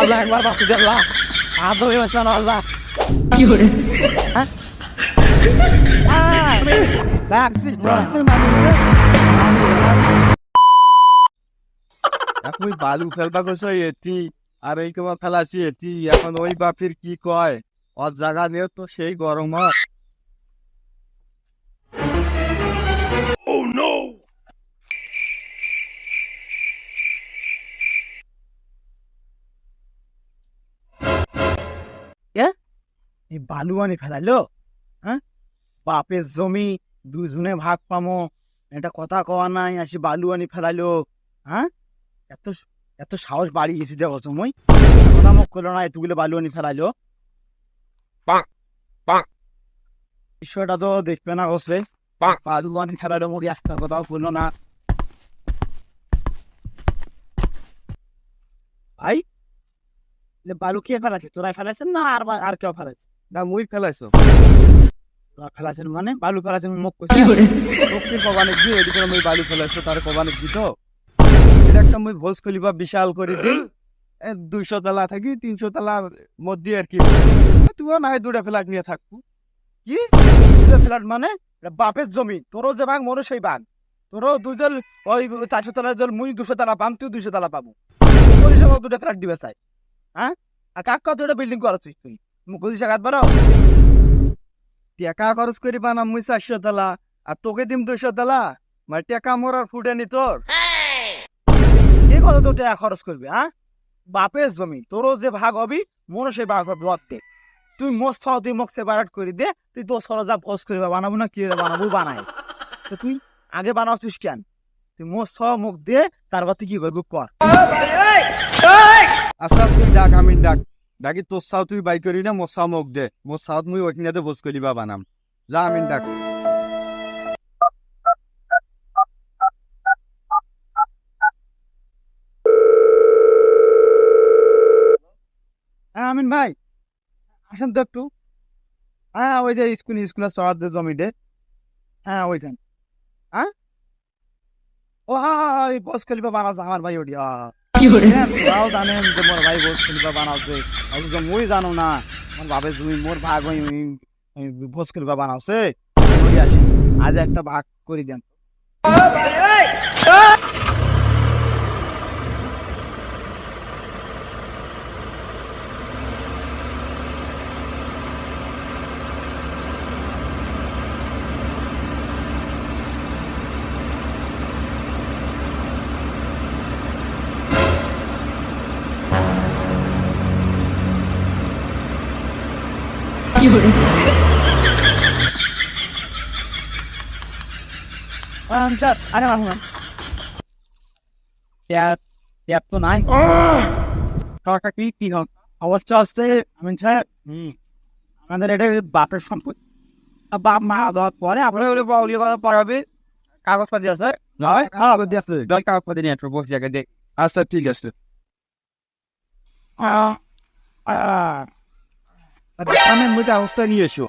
আল্লাহ একবার বাঁচি দে আল্লাহ। হাত ধরে বাঁচানো আল্লাহ। হ্যাঁ? এখন বালু ফেলবা গেছ এটি আর এই ফেলাছি এটি এখন ওই বাপির কি কয়? ওর জায়গা নিয়ে তো সেই গরম হয় এই বালু আনি ফেলাইলো হ্যাঁ? বাপের জমি দুজনে ভাগ পামো এটা কথা কওয়া নাই আসি বালু আনি ফেলাইলো হ্যাঁ? এত এত সাহস বাড়ি গেছি দেখো সময় কথা মুখ করল না এতগুলো বালু আনি ফেলাইলো। ঈশ্বরটা তো দেখবে না পাক। বালু আনি ফেলাইলো মরি আসতে কথাও বলল না। ভাই বালু কে ফেলাছে তোরাই ফেলাছেন না আর আর কেউ ফেলাছে না মুই ফেলাইছ। তোরা ফেলাছেন মানে? বালু ফেলাছেন মুখ তোকে কবানে মুই বালু ফেলাইছ তার কবানে তো? এটা একটা মুই ভোজ খুলিবা বিশাল করে দিই এ দুইশো তলা থাকি তিনশো তলার মধ্যে আর কি তুইও না হয় দুটা ফ্ল্যাট নিয়ে থাকব। কি? দুটো ফ্ল্যাট মানে? বাপের জমি। তোরও যে ভাগ মোরও সেই ভাগ। তোরও দুজন ওই চারশো তলার জল মুই দুশো তলা পাম তুই দুশো তালা পাবো। দুটা দুটো ফ্ল্যাট দিবে চাই। হ্যাঁ? আর কাক কত একটা বিল্ডিং করাচ্ছিস তুই? মুখ দিশা কাট বারো টাকা খরচ করি বানাম মুই চারশো তলা আর তোকে দিম দুইশো তলা মানে টাকা মোর আর ফুটে নি তোর। কে কত তোর টাকা খরচ করবি হ্যাঁ? বাপের জমি তোরও যে ভাগ হবি মোরও সেই ভাগ হবে অর্ধেক। তুই মোস খাও তুই মুখ সেপারেট করে দে তুই তোর সরজা পোস্ট করে বানাবো না কি বানাবো বানাই তো তুই আগে বানাচ্ছিস কেন? তুই মোস খাওয়া মুখ দে তারপর তুই কি করবি কর। আচ্ছা তুই ডাক আমি ডাক। ডাকি তোর চাও তুই বাই করি না মোর চাও মোক দে। মোর চাওত মুই ওইখানে বস করিবা বানাম। যা আমি ডাক। হ্যাঁ আমিন ভাই। আসেন তো একটু। হ্যাঁ ওই যে স্কুল স্কুলের চড়াতে জমিতে হ্যাঁ ওইখান। হ্যাঁ? ও হ্যাঁ হ্যাঁ হ্যাঁ ওই বস খেলিবা বানাচ্ছে আমার ভাই হ্যাঁ হ্যাঁ, তোরাও জানেন যে মোর ভাই বস খেলিবা বানাচ্ছে যে মুই জানো না মোর ভাবে তুমি মোর ভাগ ওই ভোজ খেলিবা বানাচ্ছে আজ একটা ভাগ করে দেন আচ্ছা আরে মামা ট্যাপ ট্যাপ তো নাই টাকা কি কি হোক অবস্থা আসছে আমি সাহেব আমাদের এটা বাপের আর বাপ মা দেওয়ার পরে আপনার ওগুলো ওগুলো কথা পড়াবে। কাগজপাতি আছে? নয় কাগজ দিয়ে আছে। দশ কাগজপাতি নিয়ে আসব বসে জায়গায় দেখ। আচ্ছা ঠিক আছে। আমি মুখে অবস্থা নিয়ে এসো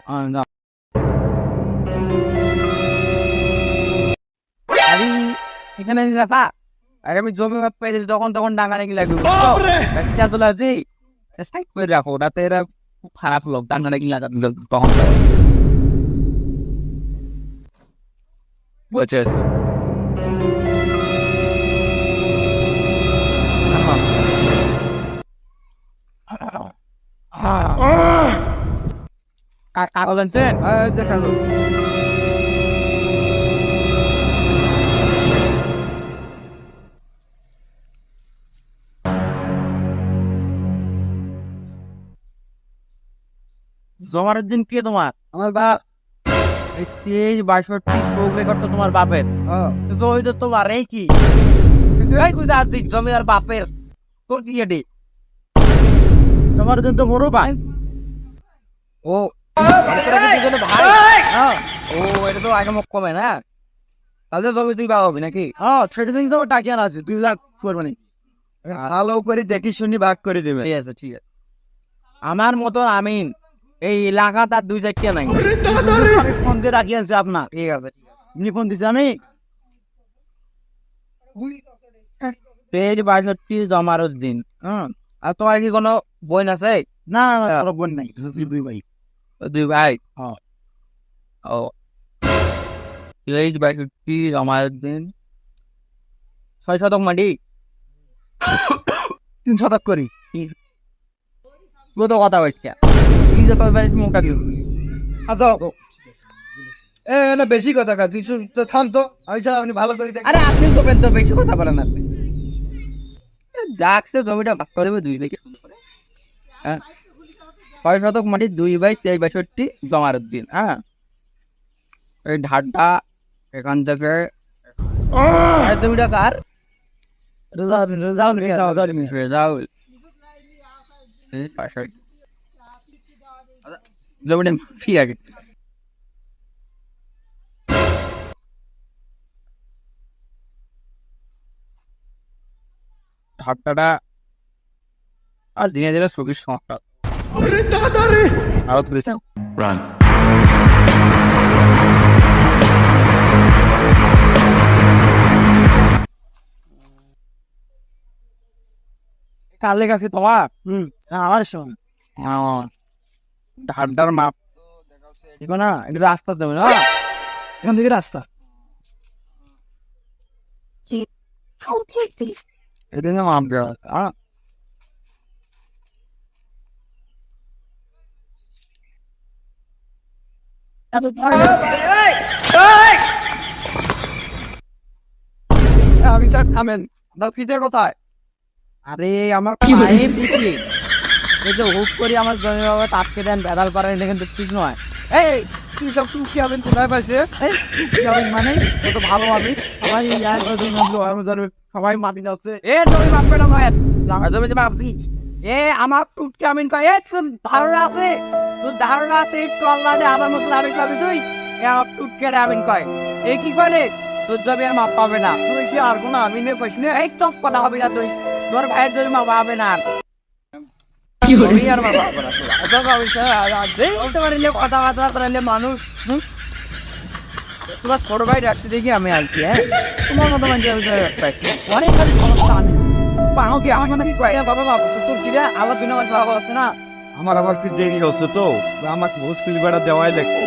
এখানে রাখা আর আমি জমি পেয়ে তখন তখন ডাঙা নাকি লাগবে চলে আছে সাইড করে রাখো রাতে এরা খুব খারাপ লোক ডাঙা নাকি লাগাবে তখন। বলছে কাগজ আনছেন দেখাল জমার দিন কে তোমার? আমার বাপ। এই তেইশ বাষট্টি সৌক রেকর্ড তো তোমার বাপের? হ্যাঁ তো তোমার এই কি জমি আর বাপের। তোর কি এটি তোমার দিন তো মোরও ভাই ও হ্যাঁ। ও এটা তো আগে মুখ কমে না? তাহলে তুই হবি নাকি? হ্যাঁ সেটা দিন তো টাকি আছে তুই লাখ করবে না। ভালো করে দেখি শুনি ভাগ করে দেবে। ঠিক আছে ঠিক আছে। আমার মতো আমিন এই এলাকা তার দুই চারটা নাই। ফোন দিয়ে রাখি আছে আপনার। ঠিক আছে আপনি ফোন দিছে আমি? বাষট্টি জমার দিন হ্যাঁ আর তোমার কি কোনো বোন আছে? না না বোন নাই। দুই ভাই। দুই ভাই। ও এই বাষট্টি আমার দিন ছয় শতক মাটি তিন শতক করি। কত কথা বলছে কি যত বাড়ি মুখটা কি আচ্ছা এ না বেশি কথা কা তুই শুন- তো থাম তো। আচ্ছা আপনি ভালো করে দেখ আরে আপনি তো তো বেশি কথা বলেন আপনি ডাকছে জমিটা ভাগ করে দেবে দুই ভাইকে হ্যাঁ? ছয় শতক মাটি দুই বাই তেইশ বাষট্টি জমার দিন হ্যাঁ? এই ঢাড্ডা এখান থেকে এই জমিটা কার? রেজাউল রেজাউল রেজাউল রেজাউল। এই বাষট্টি আচ্ছা, জমিটা ফি আগে। ঢাকাটা আজ দিনে দিনে চোখের সমস্যা আরও তুলেছে Run. কার লেগে আছে তোমার হুম আমার শোন ঢাড্ডার মাপ দেখো না এটা রাস্তা দেবে না এখান থেকে রাস্তা এটা না মাপ দেওয়া আমি স্যার থামেন আপনার কোথায় আরে, আমার পায়ের এই যে করে আমার জমি বাবা তাপকে দেন করেন এটা কিন্তু ঠিক নয় এই তুই সব কোথায় পাইছে এই মানে কত ভালো আমি সবাই জানি সবাই মাটি এ জমি মাপ করে মায়ের জমি এ আমার টুটকে আমি কয় এ ধারণা আছে? তোর ধারণা আছে একটু আল্লাহ আমার মতন আমি পাবি তুই? টুটকে আমি কয়। এ কি করে তোর জমি আর মাপ পাবে না। তুই কি আর কোনো আমি নিয়ে পাইছি না? এই চপ কথা হবে না তুই। তোর ভাইয়ের জমি মাপ পাবে না না। আচ্ছা মানুষ তোমার ছোট ভাই ডাকছে দেখি আমি আনছি হ্যাঁ? তোমার মতো মানুষ আমি অনেক সমস্যা আমি। পাও কি আমার মানে কি কয়? বাবা বাবা তোর কি আবার সাহা হচ্ছে না? আমার আবার একটু দেরি হচ্ছে তো আমাকে ভোজ বেড়া দেওয়াই লাগবে।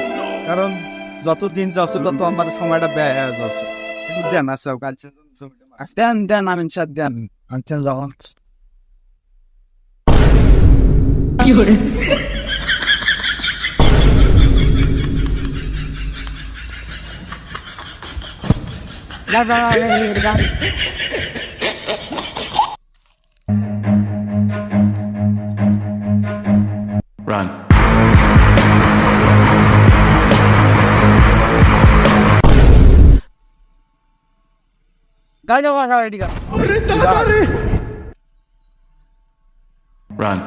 কারণ যত দিন যাচ্ছে তত আমার সময়টা ব্যয় হয়ে যাচ্ছে। একটু দেন আছে দেন দেন আমি স্যার দেন। আনছেন যখন Run. গাড়ি কথা রেডি কর। Run.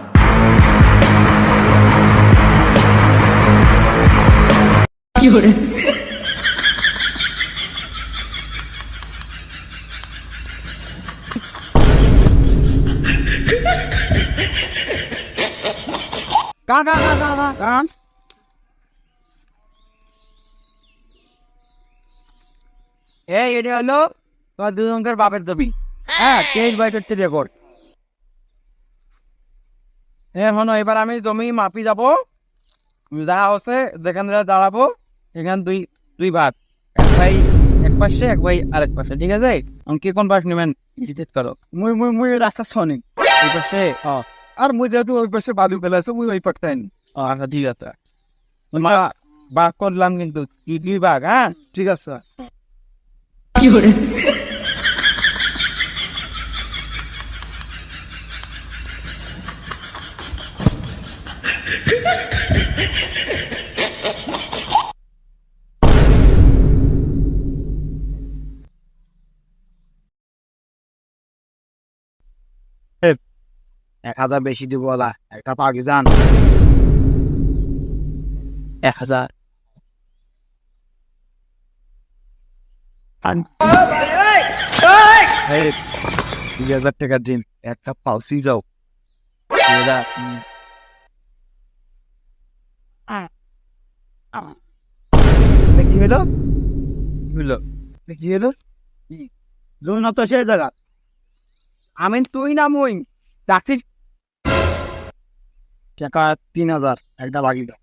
কান কান কান কান কান। কান? এই এটা হলো তোমার দুজনকার বাপের জমি হ্যাঁ তেইশ বাই করতে রেকর্ড এখন এবার আমি জমি মাপি যাব। যা হচ্ছে যেখানে দাঁড়াবো এখানে দুই দুই ভাগ এক ভাই এক পাশে এক ভাই আরেক পাশে ঠিক আছে? কে কোন পাশ নেবেন? ডিটেক্ট করো। মুই মুই মুই রাস্তা শোনেন এই পাশে? আর মুই যেহেতু ওই পাশে বালু ফেলে আছে মুই ওই পাকটাই নি আচ্ছা ঠিক আছে। মা- ভাগ করলাম কিন্তু। দুই ভাগ হ্যাঁ? ঠিক আছে। এক হাজার বেশি দিব ওলা একটা এক হাজার। দুই হাজার টাকা দিন একটা পাউসি যাও। কি হলো? কি হলো? জমি না তো সেই জায়গা। আমি তুই না মুই ডাকছিস টাকা তিন হাজার একটা বাকি দাও।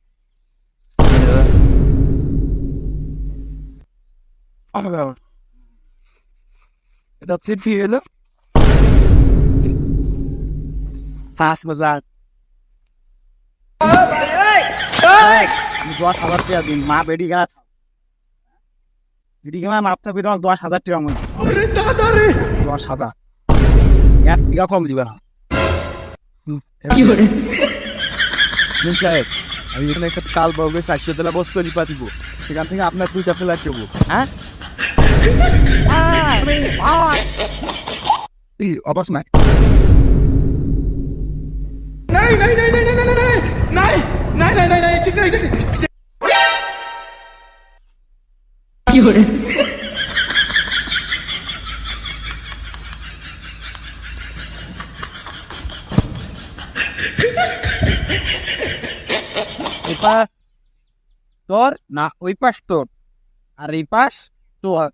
এটা ফির এলো পাঁচ হাজার আমি দশ হাজার টাকা দিন মা বেডি গাছ বেডি গাছ মাপতে পেরে দশ হাজার টাকা মনে দশ হাজার। এক টাকা কম দিবে না। সাহেব আমি এখানে একটা শাল বর্গে চারশো তেলা বস করি পাতিব সেখান থেকে আপনার দুইটা ফেলা দেবো হ্যাঁ? অবশ্য নাই এই পাশ তোর না ওই পাশ তোর আর এই পাশ তোর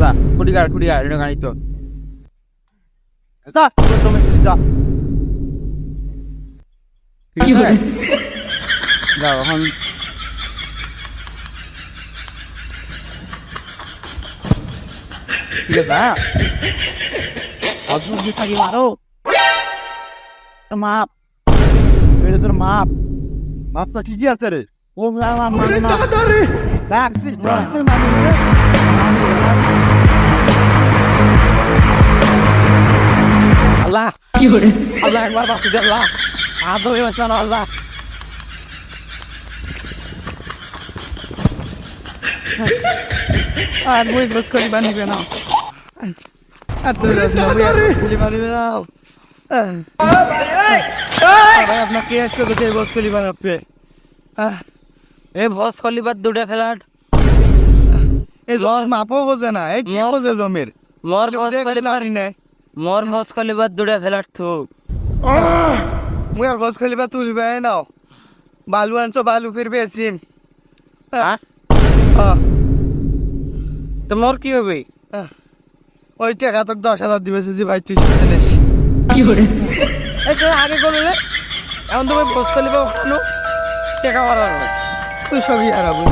যা কুড়ি গাড়ি কুড়ি গাড়ি গাড়ি তোর যা। তুই যা যাও এখন ঠিক আছে হ্যাঁ? অদ্ভুত থাকি মারো। মাপ। এটা তোর মাপ। মাপটা কি কি আছে রে। ও রাখছিস আল্লাহ। আল্লাহ একবার বাঁচি আল্লাহ। হাত ধরে বাঁচানো আল্লাহ। আর বই বোধ করি বানিবে না। আর তুই রসনা বই আর বসকুলি বানিবে না। ভাই আপনার কে আসতে গেছে এই বসকুলি বানাবে এ বস খলিবার দুটা ফ্ল্যাট এই জল মাপও বোঝে না এই কি বোঝে জমির? মোর বস খলিবার পারি না মোর বস খলিবার দুটা ফ্ল্যাট থুক। মুই আর বস খালিবা তুলবে নাও। বালু আনছো বালু ফির বেচিম হ্যাঁ আহ, তো মোর কি হবে ওই টাকা তোকে দশ হাজার দিবে যে ভাই তুই এই সে আগে করলে এখন তুমি বস খলিবা ওখানো টাকা বাড়ানো তুই সবই হারাবো।